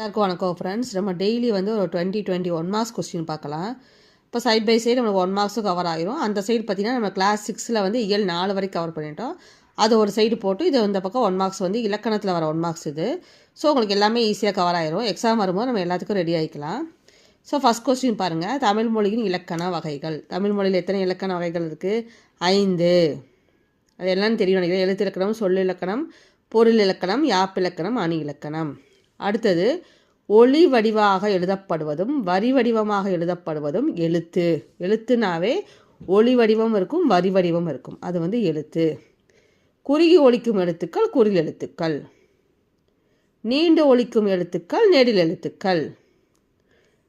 எல்லாருக்கும் வணக்கம் ஃப்ரெண்ட்ஸ் நம்ம டெய்லி வந்து ஒரு twenty twenty one marks question பார்க்கலாம். இப்போ சைட் பை சைடு நம்மளுக்கு ஒன் மார்க்ஸும் கவர் ஆகிரும் அந்த சைடு பார்த்தீங்கன்னா நம்ம கிளாஸ் சிக்ஸில் வந்து இயல் நாலு வரைக்கும் கவர் பண்ணிட்டோம். அது ஒரு சைடு போட்டு இது இந்த பக்கம் ஒன் மார்க்ஸ் வந்து இலக்கணத்தில் வர ஒன் மார்க்ஸ் இது. ஸோ உங்களுக்கு எல்லாமே ஈஸியாக கவர் ஆகிரும் எக்ஸாம் வரும்போது நம்ம எல்லாத்துக்கும் ரெடி ஆகிக்கலாம் ஸோ ஃபஸ்ட் கொஸ்டின் பாருங்கள் தமிழ் மொழியின் இலக்கண வகைகள். தமிழ் மொழியில் எத்தனை இலக்கண வகைகள் இருக்குது ஐந்து. அது என்னன்னு தெரியும் நினைக்கிறேன். எழுத்து இலக்கணம் சொல் இலக்கணம் பொருள் இலக்கணம் யாப்பிலக்கணம் அணி இலக்கணம். அடுத்தது ஒளி வடிவாக எழுதப்படுவதும் வரி வடிவமாக எழுதப்படுவதும் எழுத்து. எழுத்துனாவே ஒளி வடிவம் இருக்கும் வரி வடிவம் இருக்கும். அது வந்து எழுத்து. குறுகி ஒழிக்கும் எழுத்துக்கள் குறில் எழுத்துக்கள். நீண்டு ஒழிக்கும் எழுத்துக்கள் நெடில் எழுத்துக்கள்.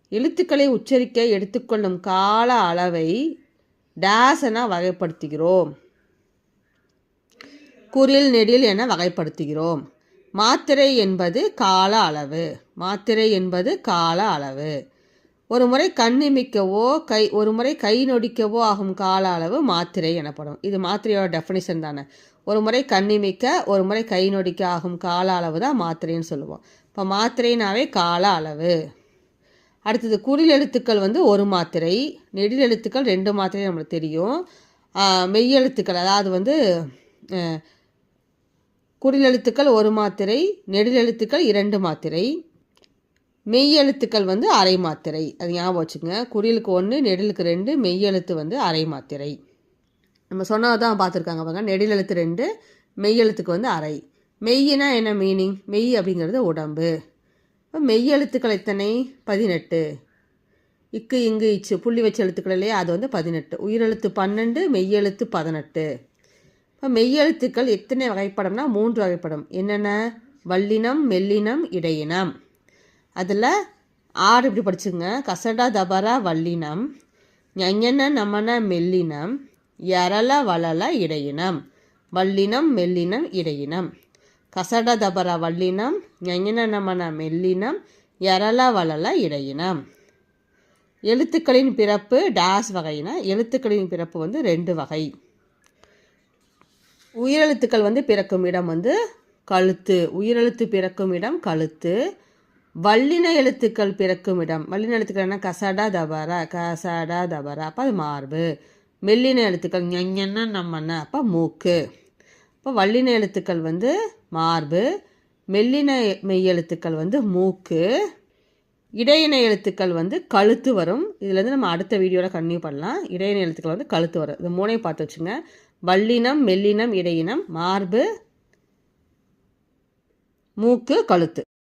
எழுத்துக்களை உச்சரிக்க எடுத்துக்கொள்ளும் கால அளவை டேஸ் என வகைப்படுத்துகிறோம். குரில் நெடில் என வகைப்படுத்துகிறோம். மாத்திரை என்பது கால அளவு. மாத்திரை என்பது கால அளவு. ஒரு முறை கண்ணிமிக்கவோ கை ஒரு முறை கை நொடிக்கவோ ஆகும் கால அளவு மாத்திரை எனப்படும். இது மாத்திரையோட டெஃபினிஷன் தானே. ஒரு முறை கண்ணிமிக்க ஒரு முறை கை நொடிக்க ஆகும் கால அளவு தான் மாத்திரைன்னு சொல்லுவோம். இப்போ மாத்திரைனாவே கால அளவு. அடுத்தது குறில் எழுத்துக்கள் வந்து ஒரு மாத்திரை நெடில் எழுத்துக்கள் ரெண்டு மாத்திரை நம்மளுக்கு தெரியும். மெய்யெழுத்துக்கள் அதாவது வந்து குறிலெழுத்துக்கள் ஒரு மாத்திரை நெடிலெழுத்துக்கள் இரண்டு மாத்திரை. மெய் எழுத்துக்கள் வந்து அரை மாத்திரை. அது ஞாபகம் வச்சுங்க குறிலுக்கு ஒன்று நெடிலுக்கு ரெண்டு மெய் எழுத்து வந்து அரை மாத்திரை. நம்ம சொன்னதான் பார்த்துருக்காங்க பாருங்க. நெடிலெழுத்து ரெண்டு மெய் எழுத்துக்கு வந்து அரை. மெய்னா என்ன மீனிங் மெய் அப்படிங்கிறது உடம்பு. இப்போ மெய் எழுத்துக்கள் எத்தனை? பதினெட்டு. இக்கு இங்கு இச்சு. புள்ளி வச்ச எழுத்துக்கள் இல்லையா? அது வந்து பதினெட்டு. உயிரெழுத்து பன்னெண்டு மெய்யெழுத்து பதினெட்டு. இப்போ மெய்யெழுத்துக்கள் எத்தனை வகைப்படம்னா மூன்று வகைப்படம். என்னென்ன? வல்லினம் மெல்லினம் இடையினம். அதில் ஆறு இப்படி படிச்சுங்க. கசடா தபரா வல்லினம். ஞஞன நமன மெல்லினம். எரள வளல இடையினம். வல்லினம் மெல்லினம் இடையினம். கசட தபர வல்லினம். ஞஞன நமன மெல்லினம். எரள வளல இடையினம். எழுத்துக்களின் பிறப்பு டேஸ் வகைனா எழுத்துக்களின் பிறப்பு வந்து ரெண்டு வகை. உயிரெழுத்துக்கள் வந்து பிறக்கும் இடம் வந்து கழுத்து. உயிரெழுத்து பிறக்கும் இடம் கழுத்து. வல்லின எழுத்துக்கள் பிறக்கும் இடம். வல்லின எழுத்துக்கள் என்ன? கசடா தபரா கசடா தபரா அப்போ அது மார்பு. மெல்லின எழுத்துக்கள் ஞன்னா நம்மண்ண அப்போ மூக்கு. இப்போ வல்லின எழுத்துக்கள் வந்து மார்பு. மெல்லின மெய் எழுத்துக்கள் வந்து மூக்கு. இடையின எழுத்துக்கள் வந்து கழுத்து வரும். இதுலேருந்து நம்ம அடுத்த வீடியோவில் கன்டினியூ பண்ணலாம். இடையின எழுத்துக்கள் வந்து கழுத்து வரும். இது மூணையும் பார்த்து வச்சுங்க. வல்லினம் மெல்லினம் இடையினம் மார்பு மூக்கு கழுத்து.